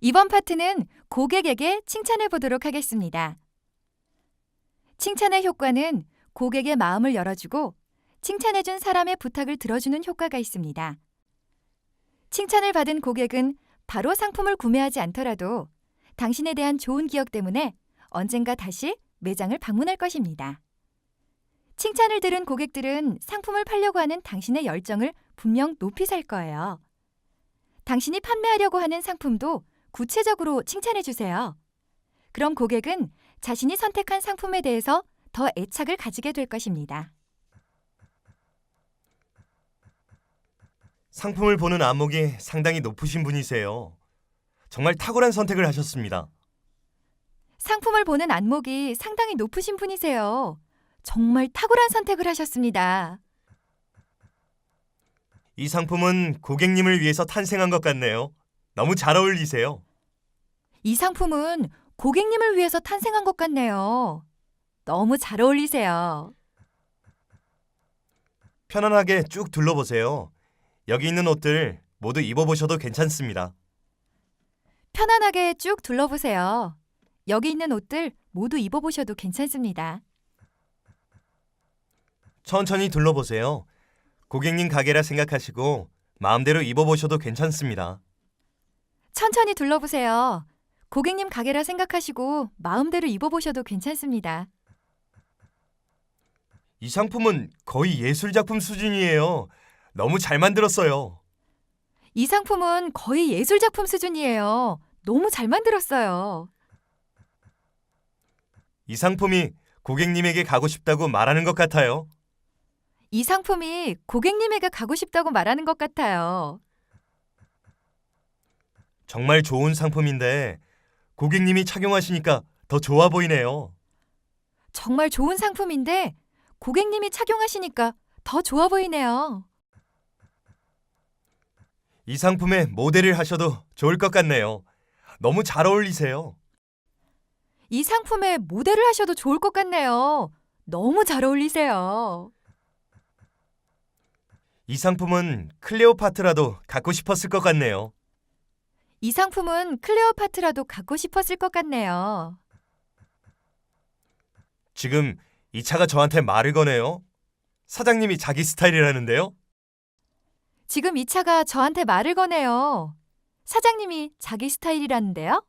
이번 파트는 고객에게 칭찬해 보도록 하겠습니다. 칭찬의 효과는 고객의 마음을 열어주고 칭찬해 준 사람의 부탁을 들어주는 효과가 있습니다. 칭찬을 받은 고객은 바로 상품을 구매하지 않더라도 당신에 대한 좋은 기억 때문에 언젠가 다시 매장을 방문할 것입니다. 칭찬을 들은 고객들은 상품을 팔려고 하는 당신의 열정을 분명 높이 살 거예요. 당신이 판매하려고 하는 상품도 구체적으로 칭찬해 주세요. 그럼 고객은 자신이 선택한 상품에 대해서 더 애착을 가지게 될 것입니다. 상품을 보는 안목이 상당히 높으신 분이세요. 정말 탁월한 선택을 하셨습니다. 상품을 보는 안목이 상당히 높으신 분이세요. 정말 탁월한 선택을 하셨습니다. 이 상품은 고객님을 위해서 탄생한 것 같네요. 너무 잘 어울리세요. 이 상품은 고객님을 위해서 탄생한 것 같네요. 너무 잘 어울리세요. 편안하게 쭉 둘러보세요. 여기 있는 옷들 모두 입어보셔도 괜찮습니다. 편안하게 쭉 둘러보세요. 여기 있는 옷들 모두 입어보셔도 괜찮습니다. 천천히 둘러보세요. 고객님 가게라 생각하시고 마음대로 입어보셔도 괜찮습니다. 천천히 둘러보세요. 고객님 가게라 생각하시고 마음대로 입어보셔도 괜찮습니다. 이 상품은 거의 예술 작품 수준이에요. 너무 잘 만들었어요. 이 상품은 거의 예술 작품 수준이에요. 너무 잘 만들었어요. 이 상품이 고객님에게 가고 싶다고 말하는 것 같아요. 이 상품이 고객님에게 가고 싶다고 말하는 것 같아요. 정말 좋은 상품인데 고객님이 착용하시니까 더 좋아 보이네요. 정말 좋은 상품인데 고객님이 착용하시니까 더 좋아 보이네요. 이 상품의 모델을 하셔도 좋을 것 같네요. 너무 잘 어울리세요. 이 상품에 모델을 하셔도 좋을 것 같네요. 너무 잘 어울리세요. 이 상품은 클레오파트라도 갖고 싶었을 것 같네요. 이 상품은 클레오파트라도 갖고 싶었을 것 같네요. 지금 이 차가 저한테 말을 거네요. 사장님이 자기 스타일이라는데요. 지금 이 차가 저한테 말을 거네요. 사장님이 자기 스타일이라는데요?